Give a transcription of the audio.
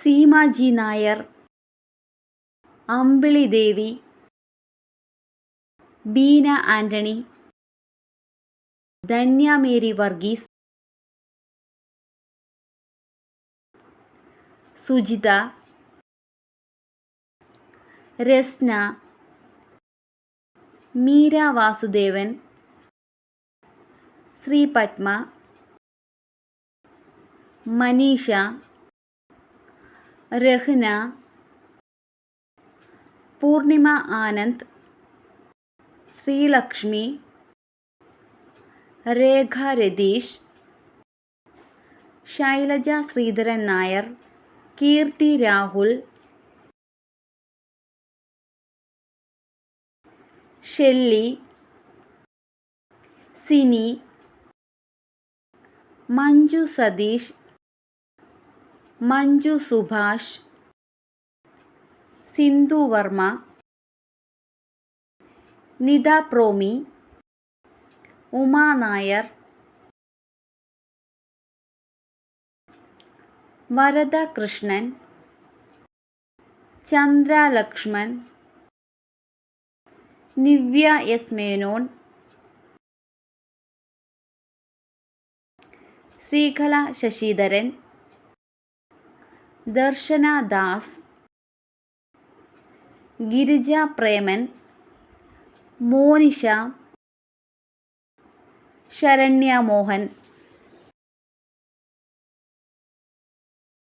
Seema G Nair Ambili Devi Beena Antony Dhanya Mary Varghese Sujitha Rasna Meera Vasudevan Sree Padma Manisha Rahna Poornima Anand Sreelakshmi Rekha Ratheesh Shailaja Sreedharan Nair Keerthi Rahul Shelly Sini Manju Satheesh Manju Subhash Sindhu Varma Nitha Promi Uma Nair Varada Krishnan Chandra Lakshman Nivya S Menon Sreekala Sasidharan Darshana Das Girija Preman Monisha Saranya Mohan